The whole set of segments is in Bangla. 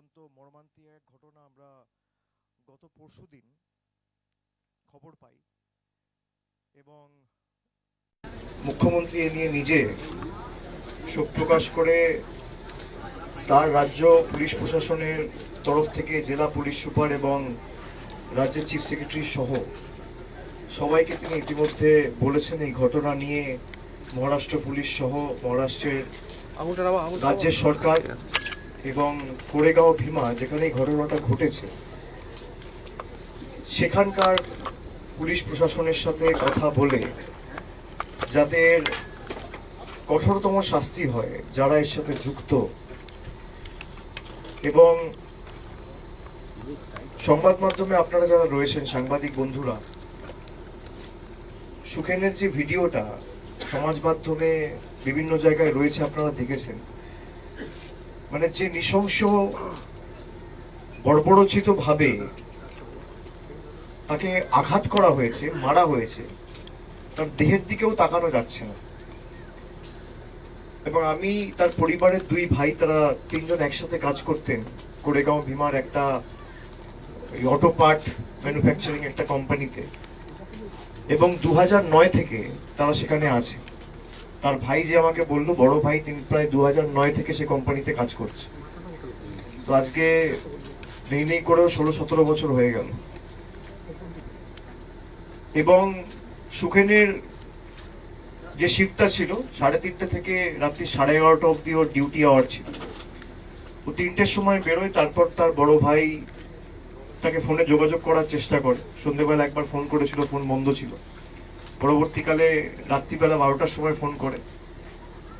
অত্যন্ত মর্মান্তিক এক ঘটনা আমরা গত পরশুদিন খবর পাই। এবং মুখ্যমন্ত্রী এ নিয়ে নিজে শোক প্রকাশ করে তার রাজ্য পুলিশ প্রশাসনের তরফ থেকে জেলা পুলিশ সুপার এবং রাজ্যের চিফ সেক্রেটারি সহ সবাইকে তিনি ইতিমধ্যে বলেছেন এই ঘটনা নিয়ে মহারাষ্ট্র পুলিশ সহ মহারাষ্ট্রের রাজ্যের সরকার এবং কোরেগাঁও ভীমা যেখানে ঘটনাটা ঘটেছে, সেখানকার পুলিশ প্রশাসনের সাথে কথা বলে যাদের কঠোরতম শাস্তি হয়, যারা এর সাথে যুক্ত এবং সংবাদ মাধ্যমে আপনারা যারা রয়েছেন, সাংবাদিক বন্ধুরা, সুখেনের যে ভিডিওটা সমাজ মাধ্যমে বিভিন্ন জায়গায় রয়েছে, আপনারা দেখেছেন। মানে যে নৃশংস, বর্বরচিত ভাবে তাকে আঘাত করা হয়েছে, মারা হয়েছে, তার দেহের দিকেও তাকানো যাচ্ছে না। এবং আমি, তার পরিবারের দুই ভাই, তারা তিনজন একসাথে কাজ করতেন। কোরেগাঁও ভীমার একটা অটো পার্ট ম্যানুফ্যাকচারিং একটা কোম্পানিতে। এবং দু নয় থেকে তারা সেখানে আছে। তার ভাই যে আমাকে বলল, বড় ভাই, তিনি প্রায় দু থেকে সে কোম্পানিতে কাজ করছে। তো আজকে নেই নেই করেও ষোলো সতেরো বছর হয়ে গেল। এবং সুখেনের যে শিফটটা ছিল, সাড়ে তিনটে থেকে রাত্রি সাড়ে এগারোটা অবধি ওর ডিউটি আওয়ার ছিল। ও তিনটের সময় বেরোয়, তারপর তার বড় ভাই তাকে ফোনে যোগাযোগ করার চেষ্টা করে। সন্ধ্যেবেলা একবার ফোন করেছিল ফোন বন্ধ ছিল। পরবর্তীকালে রাত্রিবেলা বারোটার সময় ফোন করে।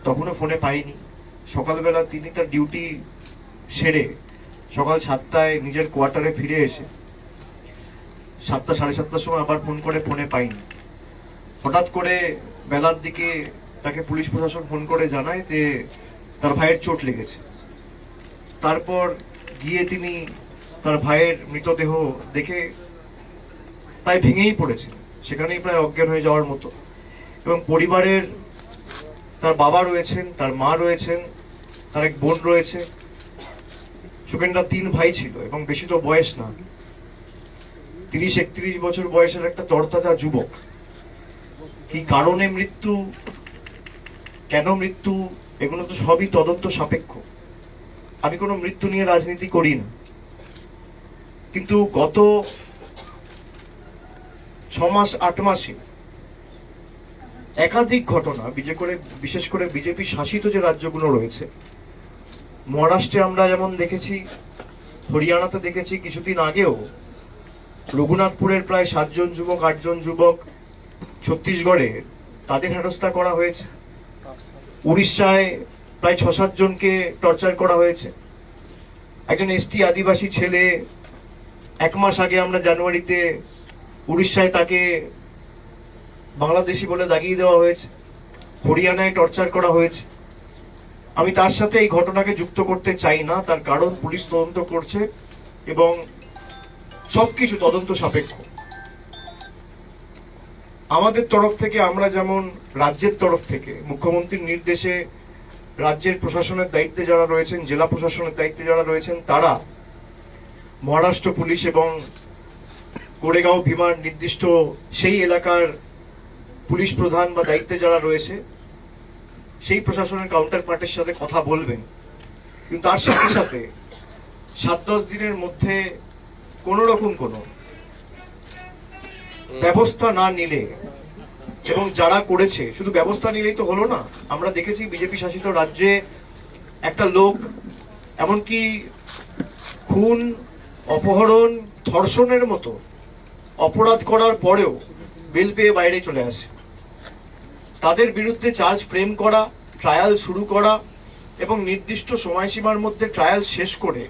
তখনও ফোনে পাইনি। সকালবেলা তিনি তার ডিউটি সেরে সকাল সাতটায় নিজের কোয়ার্টারে ফিরে এসে সাতটা সাড়ে সাতটার সময় আবার ফোন করে, ফোনে পাইনি। হঠাৎ করে বেলার দিকে তাকে পুলিশ প্রশাসন ফোন করে জানায় যে তার ভাইয়ের চোট লেগেছে। তারপর গিয়ে তিনি তার ভাইয়ের মৃতদেহ দেখে প্রায় ভেঙেই পড়েছেন। সেখানেই প্রায় অজ্ঞান হয়ে যাওয়ার মতো। এবং পরিবারের তার বাবা রয়েছেন, তার মা রয়েছেন, তার এক বোন রয়েছে। সুকেনরা তিন ভাই ছিল এবং বেশি তো বয়স না। তিরিশ, একত্রিশ বছর বয়সের একটা তরতাজা যুবক। কি কারণে মৃত্যু, কেন মৃত্যু, এগুলো তো সবই তদন্ত সাপেক্ষ। আমি কোনো মৃত্যু নিয়ে রাজনীতি করি না। কিন্তু গত ছ মাস আট মাসে একাধিক ঘটনা, বিজে করে, বিশেষ করে বিজেপি শাসিত যে রাজ্যগুলো রয়েছে, মহারাষ্ট্রে আমরা যেমন দেখেছি, হরিয়ানাতে দেখেছি কিছুদিন আগেও, রঘুনাথপুরের প্রায় সাতজন যুবক, আটজন যুবক ছত্তিশগড়ে তাদের হেনস্থা করা হয়েছে। উড়িষ্যায় প্রায় ছ সাতজনকে টর্চার করা হয়েছে। একজন এসটি আদিবাসী ছেলে, এক মাস আগে আমরা জানুয়ারিতে উড়িষ্যায় তাকে বাংলাদেশি বলে দাগিয়ে দেওয়া হয়েছে, হরিয়ানায় টর্চার করা হয়েছে। আমি তার সাথে এই ঘটনাকে যুক্ত করতে চাই না, তার কারণ পুলিশ তদন্ত করছে এবং সবকিছু তদন্ত সাপেক্ষ। আমাদের তরফ থেকে, আমরা যেমন রাজ্যের তরফ থেকে, মুখ্যমন্ত্রীর নির্দেশে রাজ্যের প্রশাসনের দায়িত্বে যারা রয়েছেন, জেলা প্রশাসনের দায়িত্বে যারা রয়েছেন, তারা মহারাষ্ট্র পুলিশ এবং কোরেগাঁও ভীমার নির্দিষ্ট সেই এলাকার পুলিশ প্রধান বা দায়িত্বে যারা রয়েছে, সেই প্রশাসনের কাউন্টার পার্টের সাথে কথা বলবেন। কিন্তু তার সাথে সাথে সাত দশ দিনের মধ্যে কোন রকম কোনো ব্যবস্থা না নিলে এবং যারা করেছে, শুধু ব্যবস্থা নিলেই তো হলো না। আমরা দেখেছি বিজেপি শাসিত রাজ্যে একটা লোক, এমনকি খুন, অপহরণ, ধর্ষণের মতো অপরাধ করার পরেও বেল পেয়ে বাইরে চলে আসে। তাদের বিরুদ্ধে চার্জ ফ্রেম করা ট্রায়াল শুরু করা এবং নির্দিষ্ট সময়সীমার মধ্যে ট্রায়াল শেষ করে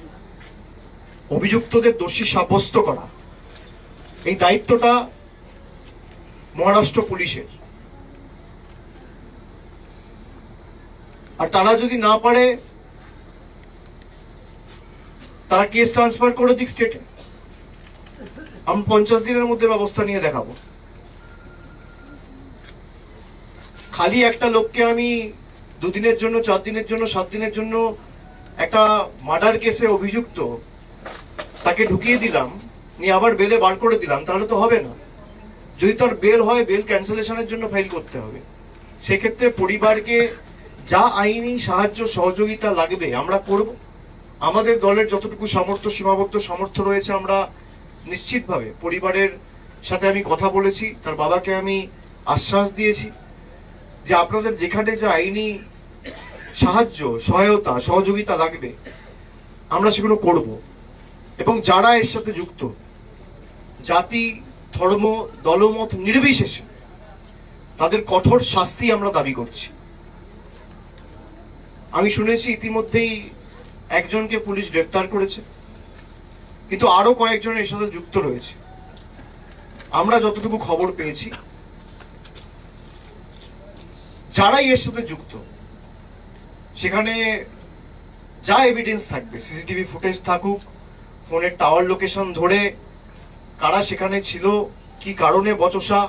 অভিযুক্তদের দোষী সাব্যস্ত করা। এই দায়িত্বটা মহারাষ্ট্র পুলিশের। আর তারা যদি না পারে, তারা কেস ট্রান্সফার করে দিক স্টেটে আমি পঞ্চাশ দিনের মধ্যে ব্যবস্থা নিয়ে দেখাবো। খালি একটা লোককে আমি দুদিনের জন্য, চার দিনের জন্য, সাত দিনের জন্য একটা মার্ডার কেসে অভিযুক্ত, তাকে ঢুকিয়ে দিলাম, নিয়ে আবার বেলে বার করে দিলাম, তাহলে তো হবে না। যদি তার বেল হয় বেল ক্যান্সেলেশনের জন্য ফাইল করতে হবে। সেক্ষেত্রে পরিবারকে যা আইনি সাহায্য, সহযোগিতা লাগবে, আমরা করব। আমাদের দলের যতটুকু সামর্থ্য, সীমাবদ্ধ সামর্থ্য রয়েছে, আমরা নিশ্চিতভাবে পরিবারের সাথে আমি কথা বলেছি, তার বাবাকে আমি আশ্বাস দিয়েছি যে আপনাদের যেখানে যে আইনি সাহায্য, সহায়তা, সহযোগিতা লাগবে, আমরা সেগুলো করব। এবং যারা এর সাথে যুক্ত, জাতি, ধর্ম, দলমত নির্বিশেষে, তাদের কঠোর শাস্তি আমরা দাবি করছি। আমি শুনেছি ইতিমধ্যেই একজনকে পুলিশ গ্রেফতার করেছে। কিন্তু আরও কয়েকজন এর সাথে যুক্ত রয়েছে। আমরা যতটুকু খবর পেয়েছি, যারাই এর সাথে যুক্ত, সেখানে যা এভিডেন্স থাকবে সিসিটিভি ফুটেজ থাকুক, ফোনের টাওয়ার লোকেশন ধরে, কারা সেখানে ছিল, কি কারণে বচসা,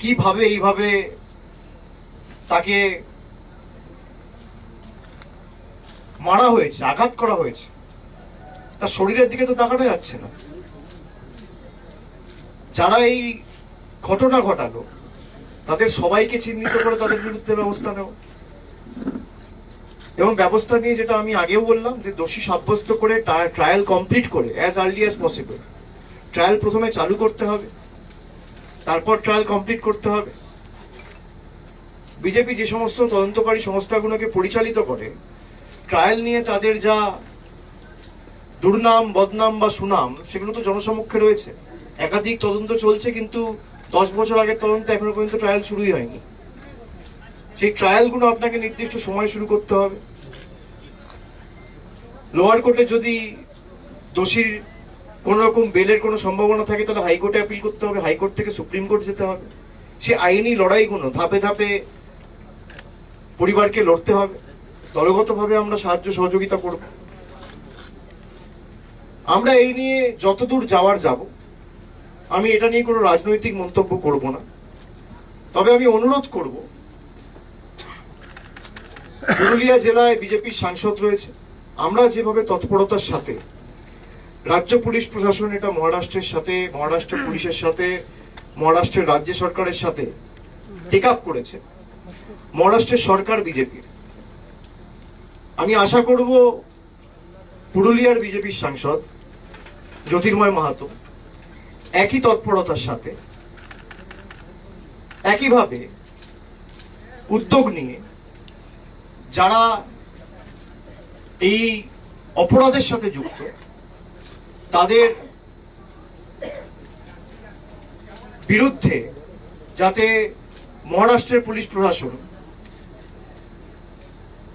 কীভাবে এইভাবে তাকে মারা হয়েছে, আঘাত করা হয়েছে তার শরীরের দিকে তো তাকানো যাচ্ছে না। যারা এই ঘটনা ঘটালো, তাদের সবাইকে চিহ্নিত করে তাদের বিরুদ্ধে ব্যবস্থা নেওয়া। এবং ব্যবস্থা নিয়ে যেটা আমি আগেও বললাম, যে দোষী সাব্যস্ত করে ট্রায়াল কমপ্লিট করে as early as possible trial প্রথমে চালু করতে হবে, তারপর ট্রায়াল কমপ্লিট করতে হবে। বিজেপি যে সমস্ত তদন্তকারী সংস্থাগুলোকে পরিচালিত করে, ট্রায়াল নিয়ে তাদের যা দুর্নাম, বদনাম বা সুনাম, সেগুলো তো জনসমক্ষে রয়েছে। একাধিক তদন্ত চলছে, কিন্তু দশ বছর আগের তদন্ত এখনও পর্যন্ত ট্রায়াল শুরুই হয়নি। সেই ট্রায়ালগুলো আপনাকে নির্দিষ্ট সময় শুরু করতে হবে। লোয়ার কোর্টে যদি দোষীর কোন রকম বেলের কোনো সম্ভাবনা থাকে, তাহলে হাইকোর্টে অ্যাপিল করতে হবে। হাইকোর্ট থেকে সুপ্রিম কোর্ট যেতে হবে। সে আইনি লড়াইগুলো ধাপে ধাপে পরিবারকে লড়তে হবে। দলগতভাবে আমরা সাহায্য সহযোগিতা করব। আমরা এই নিয়ে যতদূর যাওয়ার যাব, আমি এটা নিয়ে কোনো রাজনৈতিক মন্তব্য করব না। তবে আমি অনুরোধ করব, পুরুলিয়া জেলায় বিজেপির সাংসদ রয়েছে। আমরা যেভাবে তৎপরতার সাথে, রাজ্য পুলিশ প্রশাসন এটা মহারাষ্ট্রের সাথে, মহারাষ্ট্র পুলিশের সাথে, মহারাষ্ট্রের রাজ্য সরকারের সাথে টেক আপ করেছে। মহারাষ্ট্রের সরকার বিজেপির। আমি আশা করব পুরুলিয়ার বিজেপির সাংসদ জ্যোতির্ময় মাহাতো, একই তৎপরতার সাথে, একইভাবে উদ্যোগ নিয়ে যারা এই অপরাধের সাথে যুক্ত, তাদের বিরুদ্ধে যাতে মহারাষ্ট্রের পুলিশ প্রশাসন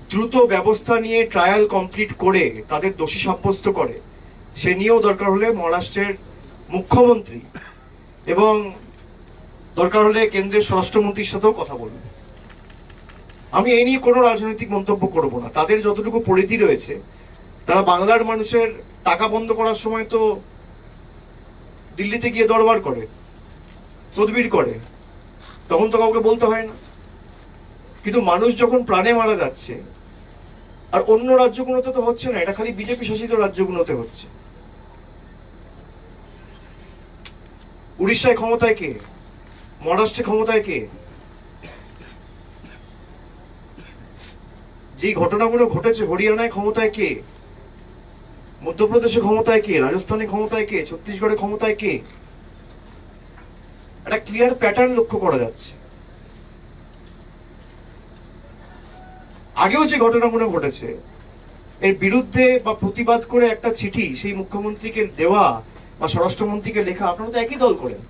দ্রুত ব্যবস্থা নিয়ে ট্রায়াল কমপ্লিট করে তাদের দোষী সাব্যস্ত করে সে নিয়েও দরকার হলে মহারাষ্ট্রের মুখ্যমন্ত্রী এবং দরকার হলে কেন্দ্রের স্বরাষ্ট্রমন্ত্রীর সাথেও কথা বলবে। আমি এই নিয়ে কোনো রাজনৈতিক মন্তব্য করব না। তাদের যতটুকু পরিধি রয়েছে, তারা বাংলার মানুষের টাকা বন্ধ করার সময় তো দিল্লিতে গিয়ে দরবার করে, তদবির করে, তখন তো কাউকে বলতে হয় না। কিন্তু মানুষ যখন প্রাণে মারা যাচ্ছে, আর অন্য রাজ্যগুলোতে তো হচ্ছে না, এটা খালি বিজেপি শাসিত রাজ্যগুলোতে হচ্ছে। উড়িষ্যায় ক্ষমতায় কে? মহারাষ্ট্রে ক্ষমতায় কে? যে ঘটনাগুলো ঘটেছে, হরিয়ানায় ক্ষমতায় কে? মধ্যপ্রদেশে ক্ষমতায় কে? রাজস্থানে ক্ষমতায় কে? ছত্তিশগড়ে ক্ষমতায় কে? একটা ক্লিয়ার প্যাটার্ন লক্ষ্য করা যাচ্ছে। আগেও যে ঘটনাগুলো ঘটেছে, এর বিরুদ্ধে বা প্রতিবাদ করে একটা চিঠি সেই মুখ্যমন্ত্রীকে দেওয়া বা স্বরাষ্ট্রমন্ত্রীকে লেখা, আপনারা তো একই দল করেন।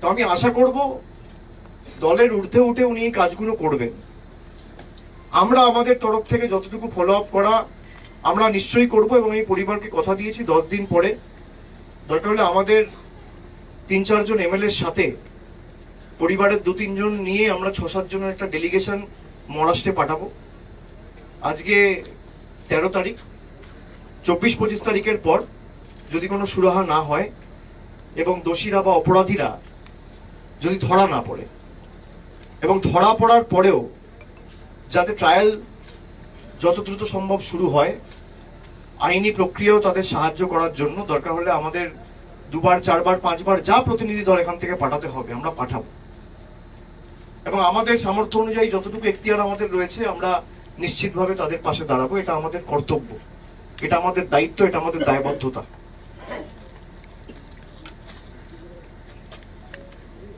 তো আমি আশা করব, দলের ঊর্ধ্বে উঠে উনি এই কাজগুলো করবেন। আমরা আমাদের তরফ থেকে যতটুকু ফলো আপ করা, আমরা নিশ্চয়ই করব এবং এই পরিবারকে কথা দিয়েছি দশ দিন পরে। দরকার হলে আমাদের তিন চারজন এমএলএর সাথে পরিবারের দু তিনজন নিয়ে আমরা ছ সাত জনের একটা ডেলিগেশন মহারাষ্ট্রে পাঠাবো। আজকে তেরো তারিখ। চব্বিশ পঁচিশ তারিখের পর যদি কোনো সুরাহা না হয় এবং দোষীরা বা অপরাধীরা যদি ধরা না পড়ে এবং ধরা পড়ার পরেও যাতে ট্রায়াল যত দ্রুত সম্ভব শুরু হয়, আইনি প্রক্রিয়াও তাদের সাহায্য করার জন্য দরকার হলে আমাদের দুবার, চারবার, পাঁচবার যা প্রতিনিধি দল এখান থেকে পাঠাতে হবে, আমরা পাঠাবো। এবং আমাদের সামর্থ্য অনুযায়ী যতটুকু এখতিয়ার আমাদের রয়েছে, আমরা নিশ্চিতভাবে তাদের পাশে দাঁড়াবো, এটা আমাদের কর্তব্য। এটা আমাদের দায়িত্ব, এটা আমাদের দায়বদ্ধতা।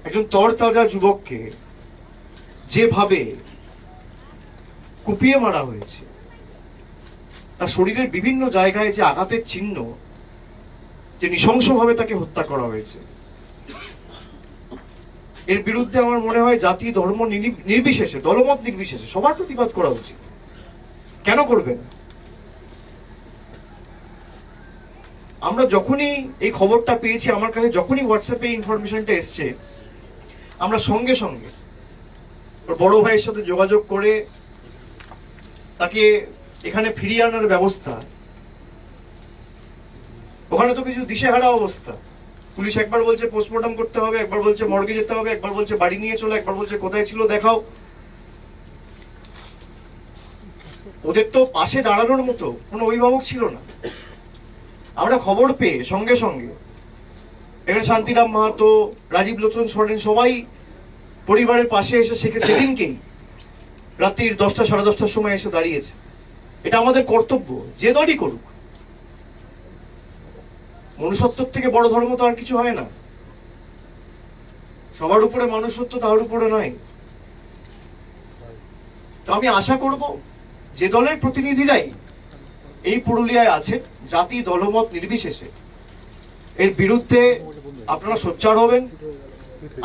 একজন তরতাজা যুবককে যেভাবে কুপিয়ে মারা হয়েছে, তার শরীরের বিভিন্ন জায়গায় যে আঘাতের চিহ্ন, যে নৃশংসভাবে তাকে হত্যা করা হয়েছে। এর বিরুদ্ধে আমার মনে হয় জাতি, ধর্ম নির্বিশেষে, দলমত নির্বিশেষে সবার প্রতিবাদ করা উচিত। কেন করবে না? আমরা যখনই এই খবরটা পেয়েছি, আমার কাছে যখনই হোয়াটসঅ্যাপে ইনফরমেশনটা এসছে, আমরা সঙ্গে সঙ্গে বড় ভাইয়ের সাথে যোগাযোগ করে তাকে এখানে ফিরিয়ে আনার ব্যবস্থা। ওখানে তো কিছু দিশেহারা অবস্থা। পুলিশ একবার বলছে পোস্টমর্টম করতে হবে, একবার বলছে মর্গে যেতে হবে, একবার বলছে বাড়ি নিয়ে চলো, একবার বলছে কোথায় ছিল দেখাও। ওদের তো পাশে দাঁড়ানোর মতো কোনো অভিভাবক ছিল না। আমরা খবর পেয়ে সঙ্গে সঙ্গে এখানে শান্তিরাম মাহাতো, রাজীব লোচন সরেন সবাই পরিবারের পাশে এসে সেখে সেদিনকেই রাত্রির দশটা, সাড়ে দশটার সময় এসে দাঁড়িয়েছে। এটা আমাদের কর্তব্য, যে দলই করুক। মনুষ্যত্বের থেকে বড় ধর্ম তো আর কিছু হয় না। সবার উপরে মানুষত্ব তার উপরে নয়। তো আমি আশা করব যে দলের প্রতিনিধিরাই এই পুরুলিয়ায় আছে জাতি দলমত নির্বিশেষে। এর বিরুদ্ধে আপনারা সোচ্চার হবেন,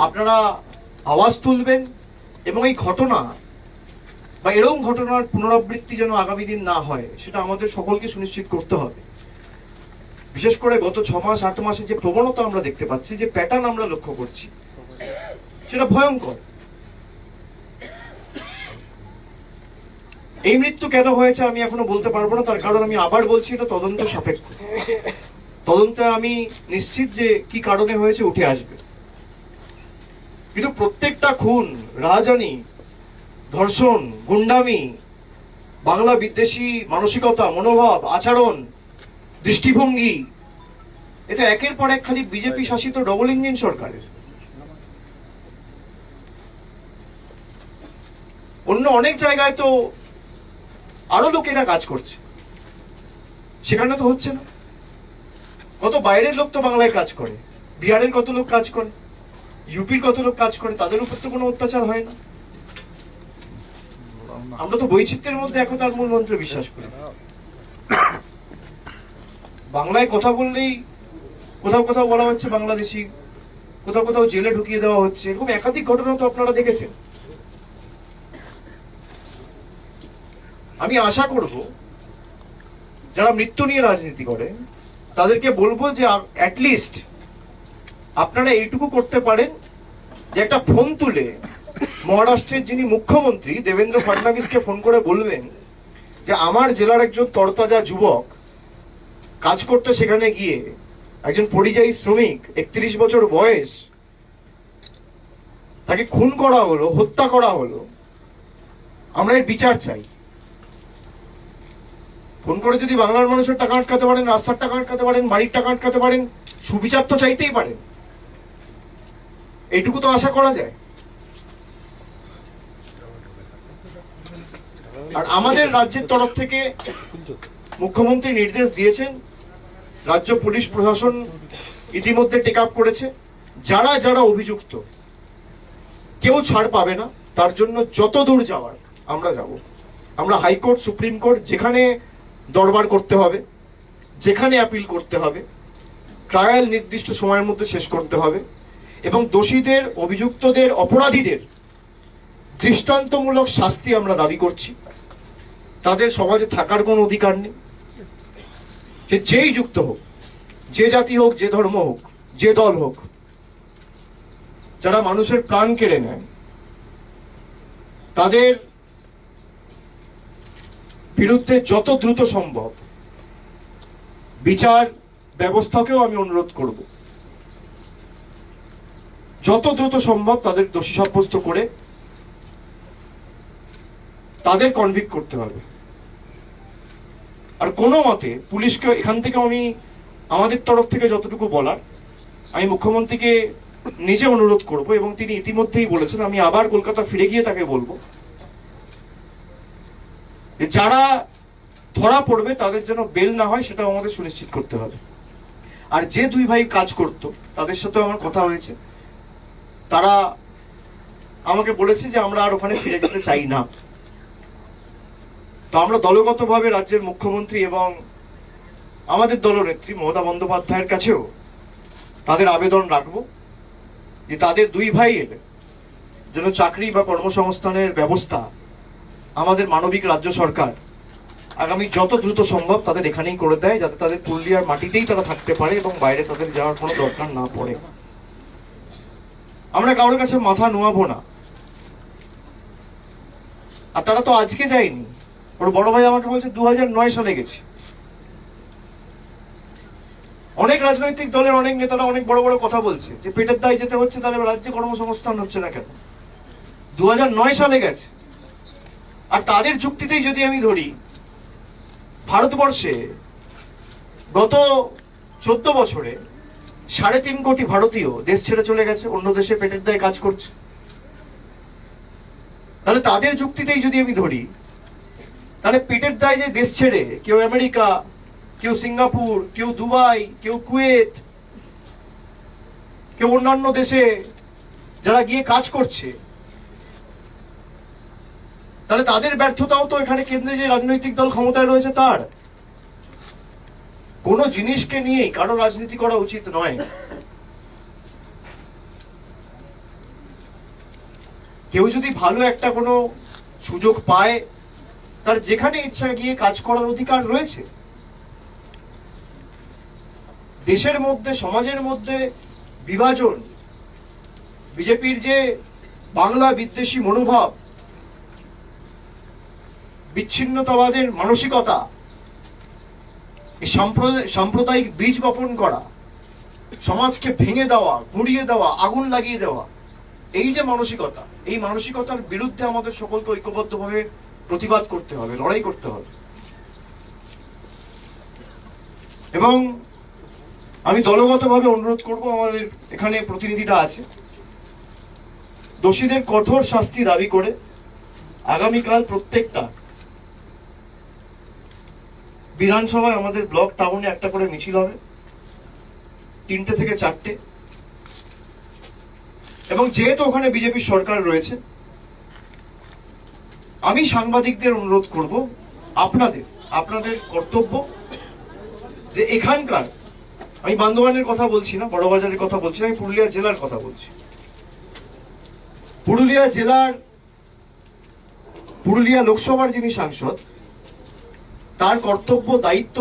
আপনারা আওয়াজ তুলবেন এবং এই ঘটনা বা এরকম ঘটনার পুনরাবৃত্তি যেন আগামী দিন না হয়, সেটা আমাদের সকলকে সুনিশ্চিত করতে হবে। বিশেষ করে গত ছ মাস, আট মাসে যে প্রবণতা আমরা দেখতে পাচ্ছি, যে প্যাটার্ন আমরা লক্ষ্য করছি, সেটা ভয়ঙ্কর। এই মৃত্যু কেন হয়েছে আমি এখনও বলতে পারব না, তার কারণ আমি আবার বলছি এটা তদন্ত সাপেক্ষ। তদন্তে আমি নিশ্চিত যে কি কারণে হয়েছে উঠে আসবে। কিন্তু প্রত্যেকটা খুন রাজানি ধর্ষণ, গুন্ডামি, বাংলা বিদ্বেষী মানসিকতা, মনোভাব, আচরণ, দৃষ্টিভঙ্গি এটা একের পর এক খালি বিজেপি শাসিত ডবল ইঞ্জিন সরকারের। অন্য অনেক জায়গায় তো আরও লোকেরা কাজ করছে। সেখানে তো হচ্ছে না। কত বাইরের লোক তো বাংলায় কাজ করে, বিহারের কত লোক কাজ করে, ইউপির কত লোক কাজ করে, তাদের উপর তো কোনো অত্যাচার হয় না। আমরা তো বৈচিত্র্যের মধ্যে এখন তার মূল মন্ত্রে বিশ্বাস করি। বাংলায় কথা বললেই কোথাও কোথাও বলা হচ্ছে বাংলাদেশি, কোথাও কোথাও জেলে ঢুকিয়ে দেওয়া হচ্ছে, এরকম একাধিক ঘটনা তো আপনারা দেখেছেন। আমি আশা করব, যারা মৃত্যু নিয়ে রাজনীতি করে তাদেরকে বলব যে অ্যাটলিস্ট আপনারা এইটুকু করতে পারেন যে একটা ফোন তুলে মহারাষ্ট্রের যিনি মুখ্যমন্ত্রী দেবেন্দ্র ফডনাভিসকে ফোন করে বলবেন যে আমার জেলার একজন তরতাজা যুবক কাজ করতে সেখানে গিয়ে একজন পরিযায়ী শ্রমিক, একত্রিশ বছর বয়স, তাকে খুন করা হলো, হত্যা করা হলো, আমরা এর বিচার চাই। ফোন করে যদি বাংলার মানুষের টাকা আটকাতে পারেন, রাস্তার টাকা আটকাতে পারেন, বাড়ির টাকা আটকাতে পারেন, সুবিচার তো চাইতেই পারেন। এইটুকু তো আশা করা যায়। আর আমাদের রাজ্যের তরফ থেকে মুখ্যমন্ত্রী নির্দেশ দিয়েছেন, রাজ্য পুলিশ প্রশাসন ইতিমধ্যে টেক আপ করেছে। যারা যারা অভিযুক্ত, কেউ ছাড় পাবে না, তার জন্য যত দূর যাওয়ার আমরা যাব। আমরা হাইকোর্ট, সুপ্রিম কোর্ট, যেখানে দরবার করতে হবে, যেখানে অ্যাপিল করতে হবে ট্রায়াল নির্দিষ্ট সময়ের মধ্যে শেষ করতে হবে, এবং দোষীদের, অভিযুক্তদের, অপরাধীদের দৃষ্টান্তমূলক শাস্তি আমরা দাবি করছি। তাদের সমাজে থাকার কোনো অধিকার নেই। যে যেই যুক্ত হোক, যে জাতি হোক, যে ধর্ম হোক, যে দল হোক, যারা মানুষের প্রাণ কেড়ে নেয়, তাদের বিরুদ্ধে যত দ্রুত সম্ভব বিচার ব্যবস্থাকেও আমি অনুরোধ করব। যত দ্রুত সম্ভব তাদের দোষী সাব্যস্ত করে তাদের কনভিক্ট করতে হবে। আর কোনো মতে পুলিশকে এখান থেকে আমি আমাদের তরফ থেকে যতটুকু বলার, আমি মুখ্যমন্ত্রীকে নিজে অনুরোধ করব এবং তিনি ইতিমধ্যেই বলেছেন, আমি আবার কলকাতা ফিরে গিয়ে তাকে বলব। যারা ধরা পড়বে, তাদের যেন বেল না হয় সেটা আমাদের সুনিশ্চিত করতে হবে। আর যে দুই ভাই কাজ করত, তাদের সাথে আমার কথা হয়েছে। তারা আমাকে বলেছে যে, আমরা আর ওখানে ফিরে যেতে চাই না। তো আমরা দলগতভাবে রাজ্যের মুখ্যমন্ত্রী এবং আমাদের দলনেত্রী মমতা বন্দ্যোপাধ্যায়ের কাছেও তাদের আবেদন রাখব যে তাদের দুই ভাইয়ের যেন চাকরি বা কর্মসংস্থানের ব্যবস্থা আমাদের মানবিক রাজ্য সরকার আগামী যত দ্রুত সম্ভব তাদের এখানেই করে দেয়, যাতে তাদের পুরুলিয়ার মাটিতেই তারা থাকতে পারে এবং বাইরে তাদের যাওয়ার কোনো দরকার না পড়ে। আমরা কারোর কাছে মাথা নোয়াবো না। আর তারা তো আজকে যায়নি। ওর বড় ভাই আমাকে বলছে দু নয় সালে গেছে। অনেক রাজনৈতিক দলের অনেক নেতারা অনেক বড় বড় কথা বলছে যে পেটের দায় যেতে হচ্ছে, তাহলে রাজ্যে কর্মসংস্থান হচ্ছে না কেন? দু সালে গেছে। আর তাদের যুক্তিতেই যদি আমি ধরি, ভারতবর্ষে গত চোদ্দ বছরে সাড়ে তিন কোটি ভারতীয় দেশ ছেড়ে চলে গেছে, অন্য দেশে পেটের দায়ে, কাজ করছে। তাহলে তাদের যুক্তিতেই যদি আমি ধরি, তাহলে পেটের দায় যে দেশ ছেড়ে কেউ আমেরিকা, কেউ সিঙ্গাপুর, কেউ দুবাই, কেউ কুয়েত, কেউ অন্যান্য দেশে যারা গিয়ে কাজ করছে তাহলে তাদের ব্যর্থতাও তো এখানে কেন্দ্রে যে রাজনৈতিক দল ক্ষমতায় রয়েছে তার। কোন জিনিসকে নিয়ে কারও রাজনীতি করা উচিত নয়। কেউ যদি ভালো একটা কোনো সুযোগ পায়, তার যেখানে ইচ্ছা গিয়ে কাজ করার অধিকার রয়েছে। দেশের মধ্যে, সমাজের মধ্যে বিভাজন, বিজেপির যে বাংলা বিদ্বেষী মনোভাব বিচ্ছিন্নতাবাদের মানসিকতা সাম্প্রদায়িক বীজ বপন করা, সমাজকে ভেঙে দেওয়া, গুড়িয়ে দেওয়া, আগুন লাগিয়ে দেওয়া, এই যে মানসিকতা, এই মানসিকতার বিরুদ্ধে আমাদের সকলকে ঐক্যবদ্ধভাবে প্রতিবাদ করতে হবে, লড়াই করতে হবে। এবং আমি দলগতভাবে অনুরোধ করব আমাদের এখানে প্রতিনিধিটা আছে। দোষীদের কঠোর শাস্তি দাবি করে আগামীকাল প্রত্যেকটা বিধানসভায় আমাদের ব্লক টাউনে একটা করে মিছিল হবে, তিনটে থেকে চারটে। এবং যেহেতু ওখানে বিজেপি সরকার রয়েছে, আমি সাংবাদিকদের অনুরোধ করব, আপনাদের আপনাদের কর্তব্য যে এখানকার, আমি বান্দোয়ানের কথা বলছি না, বড়বাজারের কথা বলছি না, আমি পুরুলিয়া জেলার কথা বলছি। পুরুলিয়া জেলার, পুরুলিয়া লোকসভার যিনি সাংসদ তার কর্তব্য, দায়িত্ব,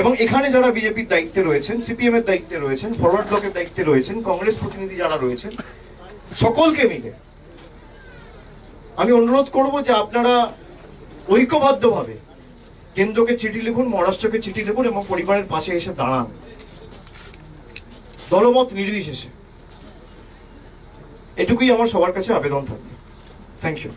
এবং এখানে যারা বিজেপির দায়িত্বে রয়েছেন সিপিএম এর দায়িত্বে রয়েছেন, ফরওয়ার্ড ব্লকের দায়িত্বে রয়েছেন, কংগ্রেস প্রতিনিধি যারা রয়েছেন, সকলকে মিলে আমি অনুরোধ করব যে আপনারা ঐক্যবদ্ধভাবে কেন্দ্রকে চিঠি লিখুন, মহারাষ্ট্রকে চিঠি লিখুন এবং পরিবারের পাশে এসে দাঁড়ান। দলমত নির্বিশেষে। এটুকুই আমার সবার কাছে আবেদন থাকবে। Thank you